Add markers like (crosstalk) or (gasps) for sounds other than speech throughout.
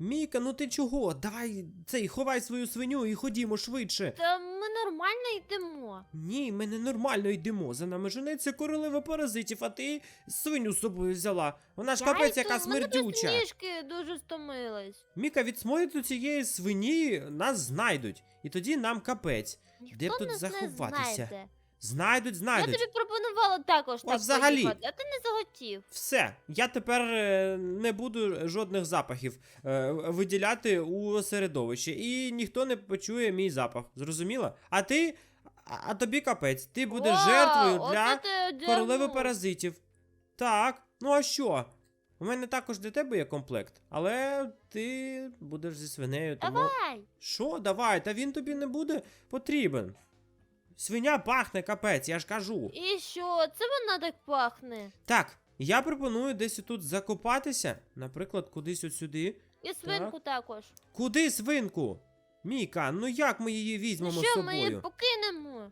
Міка, ну ти чого? Давай цей, ховай свою свиню і ходімо швидше. Та ми нормально йдемо. Ні, ми не нормально йдемо. За нами женеться королева паразитів, а ти свиню з собою взяла. Вона ж капець яка смердюча. ніжки дуже стомились. Міка, від сморіду цієї свині нас знайдуть. І тоді нам капець. Ніхто Де б тут нас заховатися? Не знайде. Знайдуть, Я тобі пропонувала також так взагалі. поїхати, а ти не захотів. Все, я тепер е, не буду жодних запахів е, виділяти у середовище, і ніхто не почує мій запах. Зрозуміла? А ти, а, а тобі капець, ти будеш О, жертвою оце для ти одягнув. королеви паразитів. Так, ну а що? У мене також для тебе є комплект, але ти будеш зі свинею, тому. Давай. Що, давай, та він тобі не буде потрібен. Свиня пахне капець, я ж кажу. І що? Це вона так пахне. Так, я пропоную десь тут закопатися, наприклад, кудись от сюди. І свинку також. Куди свинку? Міка, ну як ми її Ну візьмемо з що, ми її покинемо?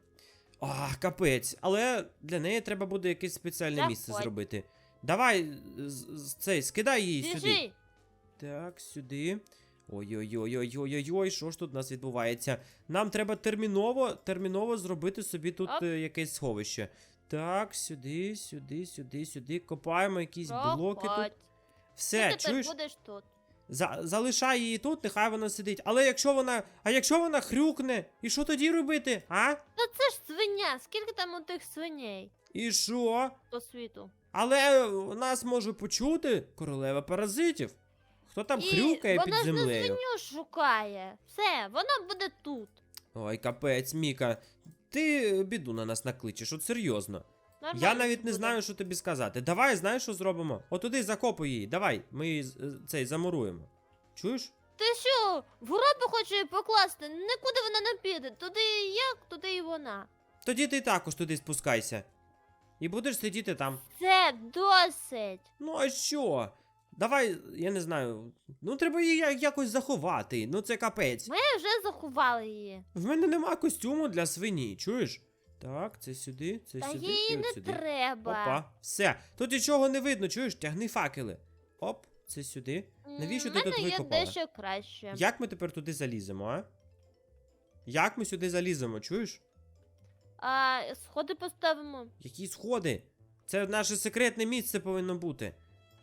А, капець, але для неї треба буде якесь спеціальне Заходь. місце зробити. Давай з- з- цей, скидай її сюди. Біжи. Так, сюди. Ой-ой-ой-ой-ой-ой, що ж тут у нас відбувається? Нам треба терміново, терміново зробити собі тут Оп. е, якесь сховище. Так, сюди, сюди, сюди, сюди. Копаємо якісь блоки тут. Все, Ти тепер чуєш? будеш тут. За, залишай її тут, нехай вона сидить. Але якщо вона. А якщо вона хрюкне, і що тоді робити? А? Та це ж свиня. Скільки там у тих свиней І що? по світу? Але нас може почути королева паразитів. Хто там І хрюкає під вона ж не землею? свиню шукає. Все, вона буде тут. Ой, капець, Міка. Ти біду на нас накличеш, от серйозно. Нормально Я навіть не буде. знаю, що тобі сказати. Давай, знаєш, що зробимо? Отуди закопуй її. Давай, ми її з- е, цей замуруємо. Чуєш? Ти що, в гробу хоче її покласти? Нікуди вона не піде. Туди і як, туди і вона. Тоді ти також туди спускайся. І будеш сидіти там. Це досить. Ну а що? Давай, я не знаю. Ну треба її я- якось заховати. Ну це капець. Ми вже заховали її. В мене нема костюму для свині, чуєш? Так, це сюди, це Та сюди їй і не от сюди. треба. Опа, все. Тут нічого не видно, чуєш? Тягни факели. Оп, це сюди. М, Навіщо в ти тут мене є викопала? дещо краще. Як ми тепер туди заліземо, а? Як ми сюди заліземо, чуєш? А сходи поставимо. Які сходи? Це наше секретне місце повинно бути.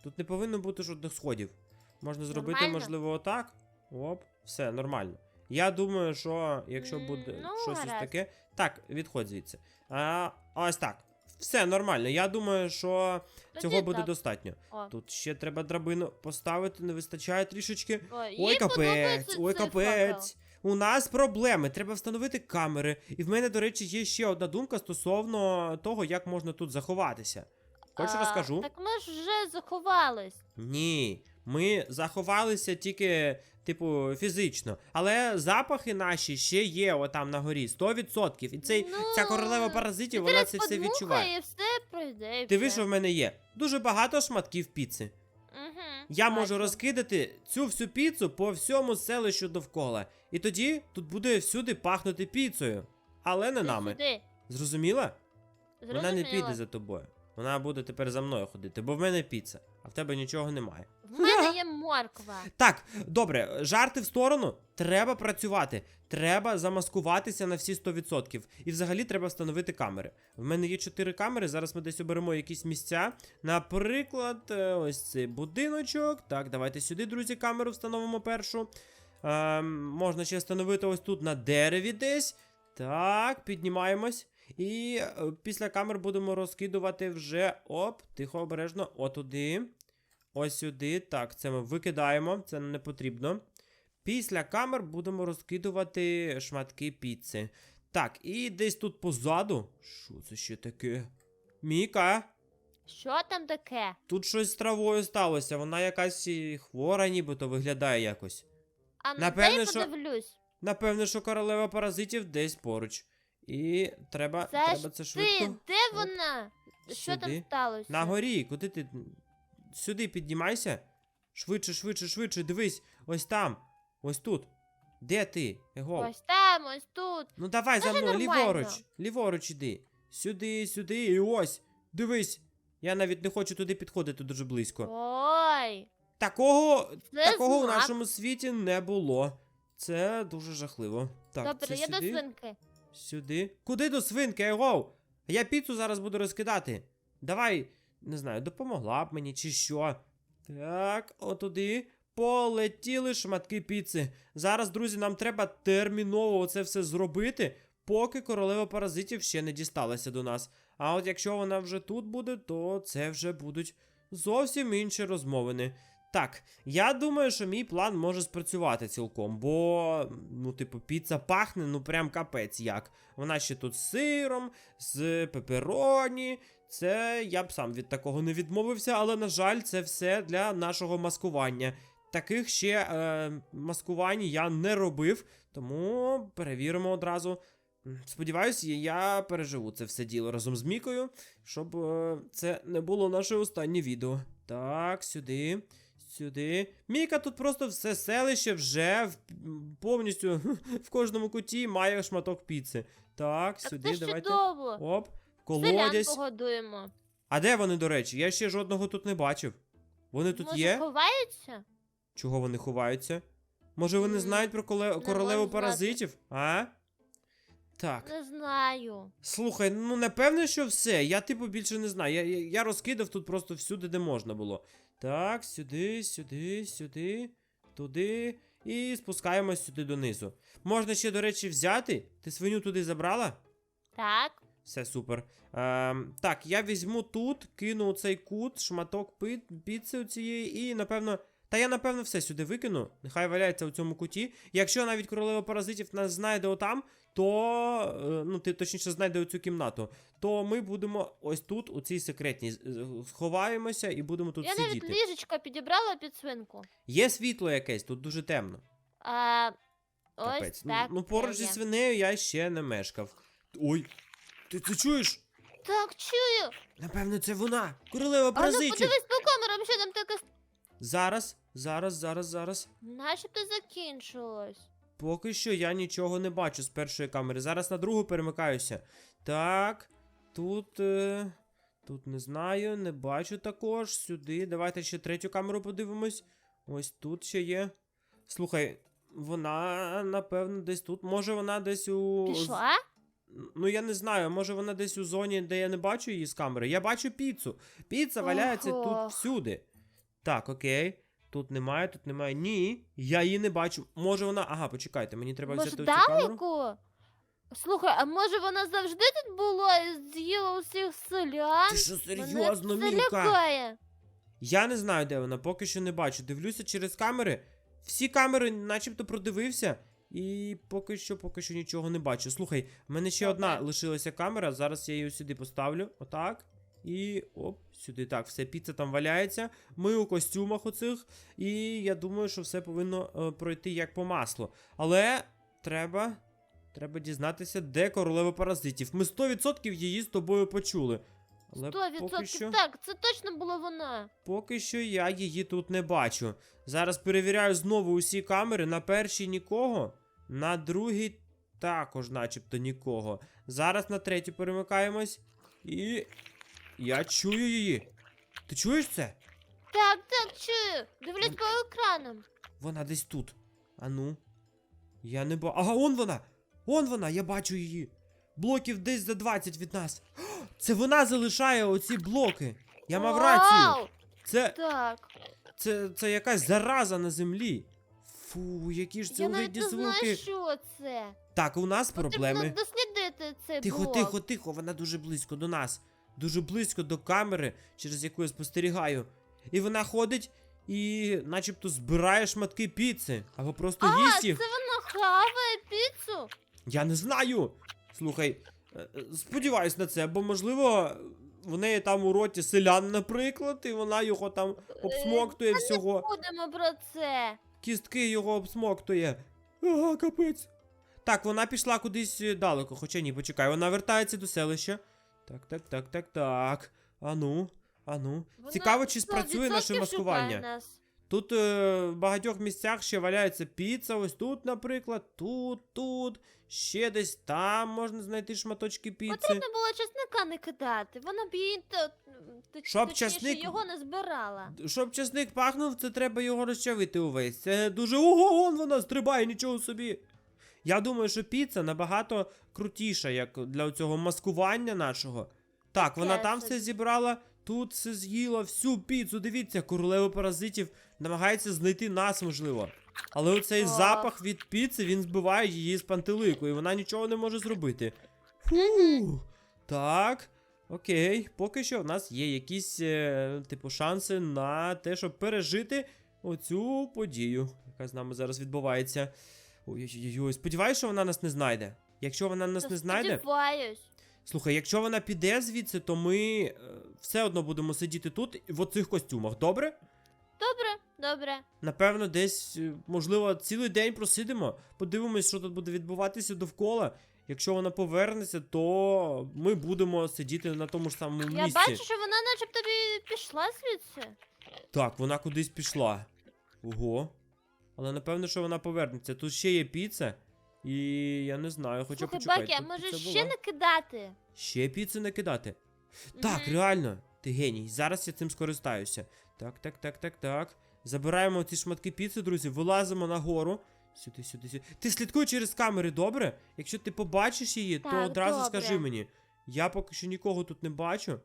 Тут не повинно бути жодних сходів. Можна зробити, Нормально? можливо, отак. Оп, все, нормально. Я думаю, що якщо буде ну, щось ось гаразд. таке. Так, відходь звідси. А, ось так. Все нормально. Я думаю, що Тоді цього буде так. достатньо. О. Тут ще треба драбину поставити, не вистачає трішечки. Ой, Ой, капець, подобається ой, цей капець. У нас проблеми. Треба встановити камери. І в мене, до речі, є ще одна думка стосовно того, як можна тут заховатися. Хочеш розкажу? Так ми ж вже заховались. Ні. Ми заховалися тільки, типу, фізично. Але запахи наші ще є отам на горі. 100%. І цей, ця Ну, королева паразитів, Ти вона це все подмухай, відчуває. І все пройде. і Ти все. що в мене є? Дуже багато шматків піци. Мгм, Я можу бачу. розкидати цю всю піцу по всьому селищу довкола. І тоді тут буде всюди пахнути піцею. Але не Ти нами. сюди. Зрозуміла? Вона не Зрозуміла. піде за тобою. Вона буде тепер за мною ходити, бо в мене піца, а в тебе нічого немає. В мене (laughs) є морква. Так, добре, жарти в сторону. Треба працювати. Треба замаскуватися на всі 100%. І взагалі треба встановити камери. В мене є 4 камери. Зараз ми десь оберемо якісь місця. Наприклад, е, ось цей будиночок. Так, давайте сюди, друзі, камеру встановимо першу. Ем, можна ще встановити ось тут на дереві десь. Так, піднімаємось. І е, після камер будемо розкидувати вже. Оп, тихо, обережно. Отуди. Ось сюди. Так, це ми викидаємо, це нам не потрібно. Після камер будемо розкидувати шматки піци. Так, і десь тут позаду. Що це ще таке? Міка, Що там таке? тут щось з травою сталося. Вона якась хвора, нібито виглядає якось. А ну Напевне, що- подивлюсь. Напевне, що королева паразитів десь поруч. І треба, Це треба це ти, де вона? Що там сталося? На горі, куди ти. Сюди піднімайся. Швидше, швидше, швидше, дивись. Ось там. Ось тут. Де ти? Его. Ось там, ось тут. Ну давай за мною, ліворуч. Ліворуч іди. Сюди, сюди, і ось. Дивись. Я навіть не хочу туди підходити дуже близько. Ой. Такого, Це такого знак. нашому світі не було. Це дуже жахливо. Так, Добре, це я до свинки. Сюди. Куди до свинки, Егоу? Я піцу зараз буду розкидати. Давай, не знаю, допомогла б мені чи що. Так, отуди. Полетіли шматки піци. Зараз, друзі, нам треба терміново це все зробити, поки королева паразитів ще не дісталася до нас. А от якщо вона вже тут буде, то це вже будуть зовсім інші розмовини. Так, я думаю, що мій план може спрацювати цілком, бо, ну, типу, піца пахне, ну прям капець як. Вона ще тут з сиром, з пепероні. Це я б сам від такого не відмовився, але, на жаль, це все для нашого маскування. Таких ще е, маскувань я не робив, тому перевіримо одразу. М, Сподіваюсь, я- я переживу це все діло разом з Мікою, щоб е, це не було наше останнє відео. Так, сюди. Сюди. Міка тут просто все селище вже в, повністю (laughs) в кожному куті має шматок піци. Так, Так сюди це ж давайте. чудово. Оп, Селян колодязь. погодуємо. А де вони, до речі? Я ще жодного тут не бачив. Вони тут Може, є? ховаються? Чого вони ховаються? Може вони знають про коле... королеву паразитів? А? Так. Не знаю. Слухай, ну напевне, що все. Я типу більше не знаю. Я, я, я розкидав тут просто всюди, де можна було. Так, сюди, сюди, сюди, туди. І спускаємось сюди донизу. Можна ще, до речі, взяти. Ти свиню туди забрала? Так. Все супер. Ем, так, я візьму тут, кину у цей кут, шматок піци цієї, і напевно. Та я напевно все сюди викину. Нехай валяється у цьому куті. Якщо навіть королева паразитів нас знайде отам, то. е, ну, ти точніше знайде оцю кімнату, то ми будемо ось тут, у цій секретній, сховаємося і будемо тут я навіть сидіти. ліжечко підібрала під свинку. Є світло якесь, тут дуже темно. А, ось Капець. Ну, так. ну поруч це зі свинею я ще не мешкав. Ой, ти це чуєш? Так, чую. Напевно, це вона. Королева А ну паразитів. подивись по камерам, що там таке. Зараз, зараз, зараз, зараз. Начебто закінчилось. Поки що я нічого не бачу з першої камери. Зараз на другу перемикаюся. Так, тут. Е... Тут не знаю, не бачу також. Сюди. Давайте ще третю камеру подивимось. Ось тут ще є. Слухай, вона, напевно, десь тут. Може вона десь у. Пішла? Ну, я не знаю, може вона десь у зоні, де я не бачу її з камери. Я бачу піцу. Піца валяється Ого. тут всюди. Так, окей. Тут немає, тут немає. Ні, я її не бачу. Може вона. Ага, почекайте, мені треба Може, взяти оцю камеру. далеко? Слухай, а може вона завжди тут була і з'їла усіх селян? Ти що Мене серйозно, це Мілка? лякає. Я не знаю, де вона, поки що не бачу. Дивлюся через камери. Всі камери, начебто, продивився. І поки що, поки що нічого не бачу. Слухай, в мене ще одна лишилася камера. Зараз я її сюди поставлю. Отак. І оп, сюди. Так, все, піца там валяється. Ми у костюмах оцих. І я думаю, що все повинно е, пройти як по маслу. Але треба. Треба дізнатися, де королева паразитів. Ми 100% її з тобою почули. Але Сто поки відсотків що... так, це точно була вона. Поки що я її тут не бачу. Зараз перевіряю знову усі камери. На першій нікого, на другій також, начебто, нікого. Зараз на третю перемикаємось. І. Я чую її. Ти чуєш це? Так, так, чую. Дивлюсь по екранам. Вона десь тут. Ану. Я не бачу. Ага, он вона! Он вона, я бачу її. Блоків десь за 20 від нас. (gasps) Це вона залишає оці блоки. Я мав рацію. Вау! Це. Так. Це, це якась зараза на землі. Фу, які ж це Я навіть огидні не звуки. знаю, що це. Так, у нас проблеми. Потрібно дослідити цей Тихо, блок. тихо, тихо, вона дуже близько до нас. Дуже близько до камери, через яку я спостерігаю. І вона ходить і начебто збирає шматки піци. Або просто А, їсть це їх. вона хаває піцу? Я не знаю. Слухай, е, е, сподіваюсь на це, бо можливо. В неї там у роті селян, наприклад, і вона його там обсмоктує всього. Ми Будемо про це. Кістки його обсмоктує. Ага, капець. Так, вона пішла кудись е, далеко, хоча ні, почекай, вона вертається до селища. Так, так, так, так, так. Ану, ану. Вона Цікаво, чи 100% спрацює наше шукає маскування. Нас. Тут е, в багатьох місцях ще валяється піца. Ось тут, наприклад, тут, тут, ще десь там можна знайти шматочки піци. Потрібно було чесника не кидати. Вона б її то, то, Щоб точніше, часник- його не збирала. Щоб часник пахнув, це треба його розчавити увесь. Це дуже ого, вон вона стрибає, нічого собі. Я думаю, що піца набагато крутіша, як для цього маскування нашого. Так, вона там все зібрала, тут все з'їла, всю піцу. Дивіться, королева паразитів намагається знайти нас, можливо. Але оцей запах від піци він збиває її з пантелику, і вона нічого не може зробити. Фу. Так. Окей, поки що в нас є якісь, е, типу, шанси на те, щоб пережити оцю подію, яка з нами зараз відбувається. Ой-ой-ой, сподіваюся, що вона нас не знайде. Якщо вона нас не знайде, Сподіваюсь. слухай, якщо вона піде звідси, то ми е, все одно будемо сидіти тут в оцих костюмах, добре? Добре, добре. Напевно, десь, е, можливо, цілий день просидимо, подивимось, що тут буде відбуватися довкола. Якщо вона повернеться, то ми будемо сидіти на тому ж самому Я місці. бачу, що вона начебто пішла звідси. Так, вона кудись пішла. Ого. Але напевно, що вона повернеться. Тут ще є піца. І я не знаю, хоча Слухай, почекай. Бакі, а тут може піца ще була. не? Ще піци накидати. Так, Мгм. реально, ти геній. Зараз я цим скористаюся. Так, так, так, так, так. Забираємо ці шматки піци, друзі, вилазимо нагору. Сюди, сюди, сюди. Ти слідкуй через камери, добре? Якщо ти побачиш її, то Так, одразу добре. скажи мені. Я поки що нікого тут не бачу.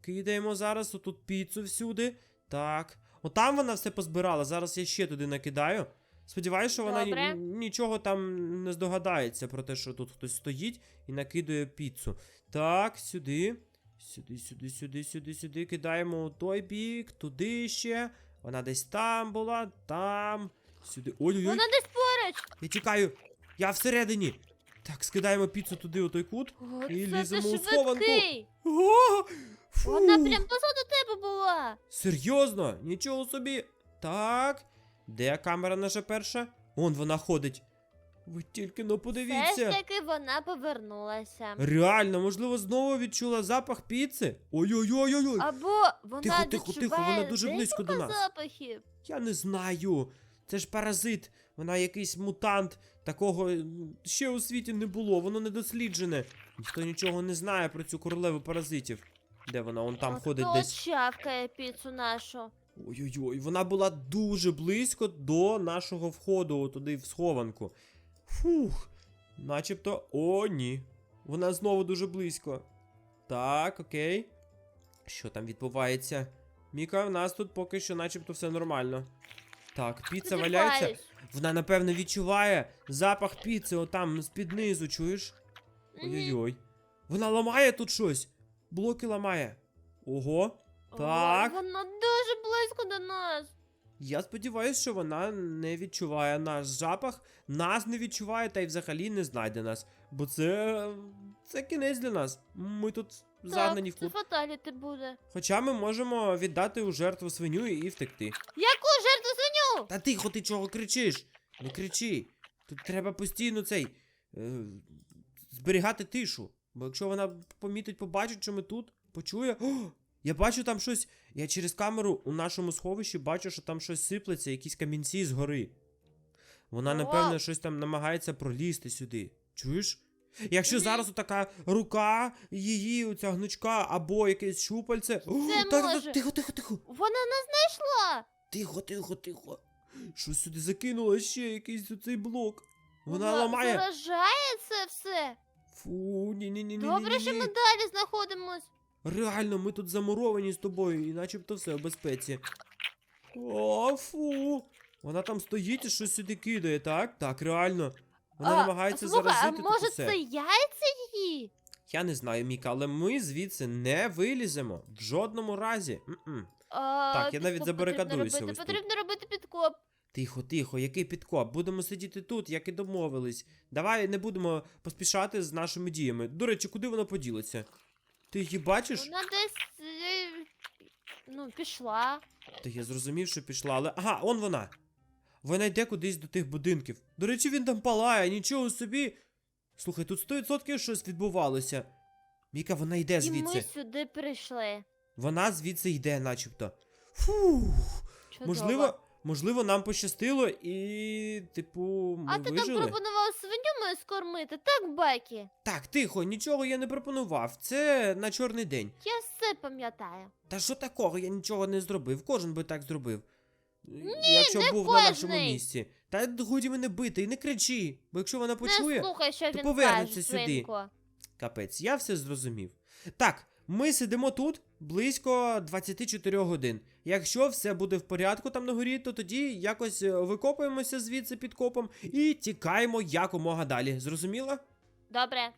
Кидаємо зараз отут піцу всюди. Так. Отам вона все позбирала. Зараз я ще туди накидаю. Сподіваюся, що вона Добре. нічого там не здогадається про те, що тут хтось стоїть і накидує піцу. Так, сюди. Сюди, сюди, сюди, сюди, сюди. Кидаємо у той бік, туди ще. Вона десь там була, там. Сюди. Ой-ой-ой. Вона десь поруч. Я тікаю. Я всередині. Так, скидаємо піцу туди, у той кут. О, І це ліземо у схованку. О! Фу! Вона прям позаду тебе була. Серйозно? Нічого собі. Так. Де камера наша перша? Вон вона ходить. Ви тільки ну Все ж подивіться. таки вона повернулася. Реально, можливо, знову відчула запах піци? Ой-ой-ой-ой. Або вона Тихо, тихо, тихо, вона дуже близько до нас. запахів. Я не знаю. Це ж паразит. Вона якийсь мутант. Такого ще у світі не було, воно не досліджене. Ніхто нічого не знає про цю королеву паразитів. Де вона? Он там ходить десь. чавкає піцу нашу. Ой-ой-ой, вона була дуже близько до нашого входу туди в схованку. Фух. Начебто. О, ні. Вона знову дуже близько. Так, окей. Що там відбувається? Міка, в нас тут поки що начебто все нормально. Так, піца валяється. Вона, напевно, відчуває запах піци отам з-під низу, чуєш? Ой-ой-ой. Вона ламає тут щось. Блоки ламає. Ого. Так. Ой, вона дуже близько до нас. Я сподіваюся, що вона не відчуває наш запах, нас не відчуває та й взагалі не знайде нас. Бо це. це кінець для нас. Ми тут загнані в так, це фаталіти буде. Хоча ми можемо віддати у жертву свиню і втекти. Яку жертву свиню? Та тихо, ти чого кричиш? Не кричи. Тут треба постійно цей. Е, зберігати тишу. Бо якщо вона помітить, побачить, що ми тут, почує. О, я бачу там щось. Я через камеру у нашому сховищі бачу, що там щось сиплеться, якісь камінці згори. Вона, О! напевно, щось там намагається пролізти сюди. Чуєш? Якщо зараз така рука її, оця гнучка, або якесь щупальце. Може. Тихо, тихо, тихо. Вона не знайшла. Тихо, тихо, тихо. Щось сюди закинула ще якийсь оцей блок. Вона Вона ламає. Заражає це все. Фу, ні, ні, ні, ні. Добре, що ми далі знаходимось. Реально, ми тут замуровані з тобою, і начебто все в безпеці. О, фу. Вона там стоїть і щось сюди кидає, так? Так, реально. Вона а, намагається слухай, заразити а тут може усе. це яйця її? Я не знаю, Міка, але ми звідси не виліземо. В жодному разі. А, Так, я навіть забарикадуюся потрібно ось тут. Потрібно робити підкоп. Тихо, тихо, який підкоп? Будемо сидіти тут, як і домовились. Давай не будемо поспішати з нашими діями. До речі, куди вона поділиться? Ти її бачиш? Вона десь е, ну, пішла. Та я зрозумів, що пішла, але. Ага, он вона. Вона йде кудись до тих будинків. До речі, він там палає, нічого собі. Слухай, тут 100% щось відбувалося. Міка, вона йде І ми звідси. сюди прийшли. Вона звідси йде, начебто. Фух. Чудово. Можливо, можливо, нам пощастило і, типу, ми А ти вижили. там пропонував свиню мою скормити, так, Бекі? Так, тихо, нічого я не пропонував. Це на чорний день. Я все пам'ятаю. Та що такого? Я нічого не зробив. Кожен би так зробив. якщо не був на нашому кожний. місці. Та годі мене бити і не кричи, бо якщо вона Не почує, слухай, що то він повернеться каже, сюди. свинко. капець, я все зрозумів. Так, ми сидимо тут близько 24 годин. Якщо все буде в порядку там на горі, то тоді якось е, викопуємося звідси під копом і тікаємо якомога далі. Зрозуміло? Добре.